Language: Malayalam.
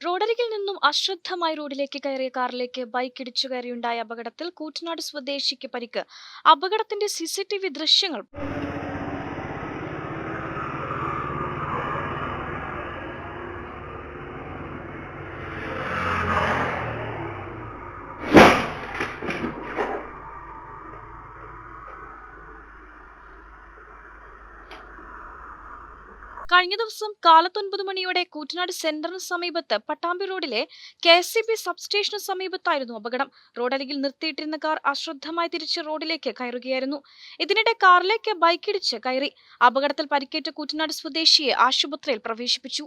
റോഡരികിൽ നിന്നും അശ്രദ്ധമായി റോഡിലേക്ക് കയറിയ കാറിലേക്ക് ബൈക്ക് ഇടിച്ചു കയറിയുണ്ടായ അപകടത്തിൽ കൂറ്റനാട് സ്വദേശിക്ക് പരിക്ക്. അപകടത്തിന്റെ സിസിടിവി ദൃശ്യങ്ങൾ കഴിഞ്ഞ ദിവസം കാലത്തൊൻപത് മണിയോടെ കൂറ്റനാട് സെന്ററിന് സമീപത്ത് പട്ടാമ്പി റോഡിലെ കെ എസ് സി ബി സബ്സ്റ്റേഷന് സമീപത്തായിരുന്നു അപകടം. റോഡരികിൽ നിർത്തിയിട്ടിരുന്ന കാർ അശ്രദ്ധമായി തിരിച്ച് റോഡിലേക്ക് കയറുകയായിരുന്നു. ഇതിനിടെ കാറിലേക്ക് ബൈക്കിടിച്ച് കയറി. അപകടത്തിൽ പരിക്കേറ്റ കൂറ്റനാട് സ്വദേശിയെ ആശുപത്രിയിൽ പ്രവേശിപ്പിച്ചു.